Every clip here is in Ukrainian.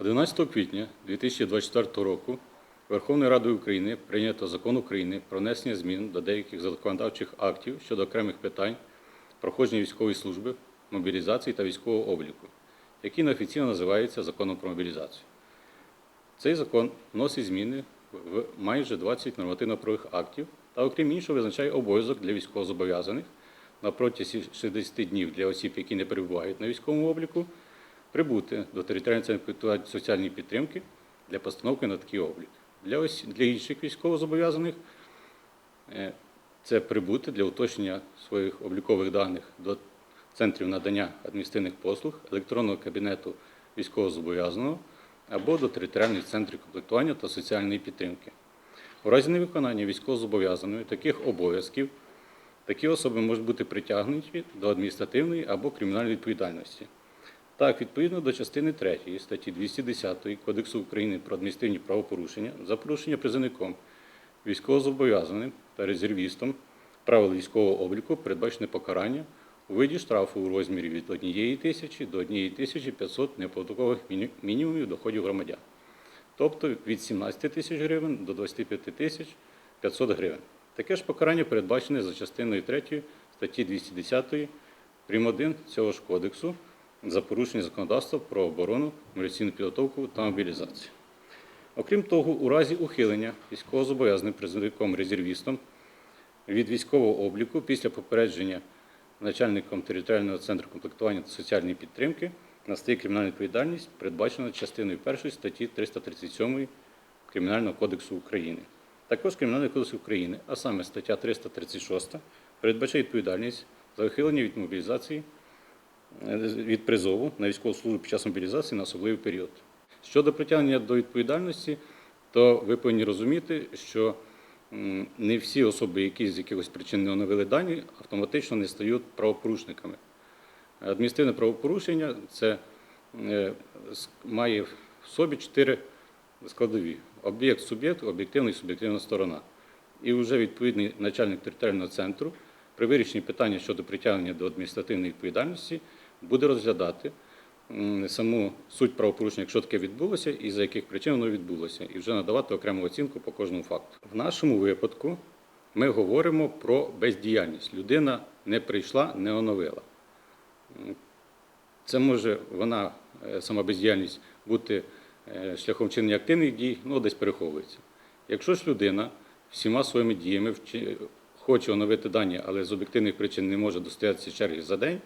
11 квітня 2024 року Верховною Радою України прийнято закон України про внесення змін до деяких законодавчих актів щодо окремих питань проходження військової служби, мобілізації та військового обліку, який неофіційно називається законом про мобілізацію. Цей закон вносить зміни в майже 20 нормативно-правових актів та, окрім іншого, визначає обов'язок для військовозобов'язаних на протязі 60 днів для осіб, які не перебувають на військовому обліку, прибути до територіальної центру соціальної підтримки для постановки на такий облік. Для, ось, для інших військовозобов'язаних е, це прибути для уточнення своїх облікових даних до центрів надання адміністративних послуг, електронного кабінету військовозобов'язаного або до територіальних центрів комплектування та соціальної підтримки. У разі невиконання військовозобов'язаної таких обов'язків такі особи можуть бути притягнуті до адміністративної або кримінальної відповідальності. Так, відповідно до частини 3 статті 210 Кодексу України про адміністративні правопорушення за порушення призовником, військовозобов'язаним та резервістом правил військового обліку передбачене покарання у виді штрафу у розмірі від 1 тисячі до 1 тисячі 500 неоподаткових мінімумів доходів громадян, тобто від 17 тисяч гривень до 25 тисяч 500 гривень. Таке ж покарання передбачене за частиною 3 статті 210 прим. 1 цього ж кодексу за порушення законодавства про оборону, мобілізаційну підготовку та мобілізацію. Окрім того, у разі ухилення військовозобов'язаним призовником резервістом від військового обліку після попередження начальником територіального центру комплектування та соціальної підтримки настає кримінальна відповідальність, передбачена частиною 1 статті 337 Кримінального кодексу України. Також Кримінальний кодекс України, а саме стаття 336, передбачає відповідальність за ухилення від мобілізації від призову на військову службу під час мобілізації на особливий період. Щодо притягнення до відповідальності, то ви повинні розуміти, що не всі особи, які з якихось причин не оновили дані, автоматично не стають правопорушниками. Адміністративне правопорушення це е, має в собі чотири складові: об'єкт, суб'єкт, об'єктивна і суб'єктивна сторона. І вже відповідний начальник територіального центру при вирішенні питання щодо притягнення до адміністративної відповідальності буде розглядати саму суть правопорушення, якщо таке відбулося, і за яких причин воно відбулося, і вже надавати окрему оцінку по кожному факту. В нашому випадку ми говоримо про бездіяльність. Людина не прийшла, не оновила. Це може вона, е, сама бездіяльність, бути е, шляхом вчинення активних дій, ну десь переховується. Якщо ж людина всіма своїми діями хоче оновити дані, але з об'єктивних причин не може достоятися черги за день,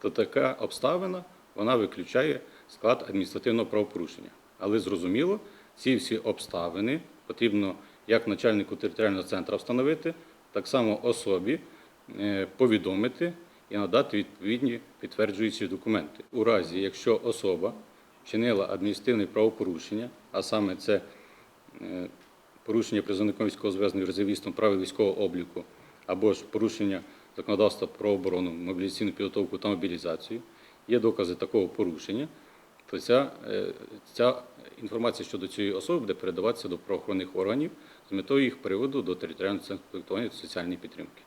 то така обставина вона виключає склад адміністративного правопорушення. Але зрозуміло, ці всі обставини потрібно як начальнику територіального центру встановити, так само особі е, повідомити і надати відповідні підтверджуючі документи. У разі, якщо особа вчинила адміністративне правопорушення, а саме це е, порушення призовником військовозв'язаним резервістом правил військового обліку або ж порушення законодавства про оборону, мобілізаційну підготовку та мобілізацію, є докази такого порушення, то ця, е, ця інформація щодо цієї особи буде передаватися до правоохоронних органів з метою їх приводу до територіального центру соціальної підтримки.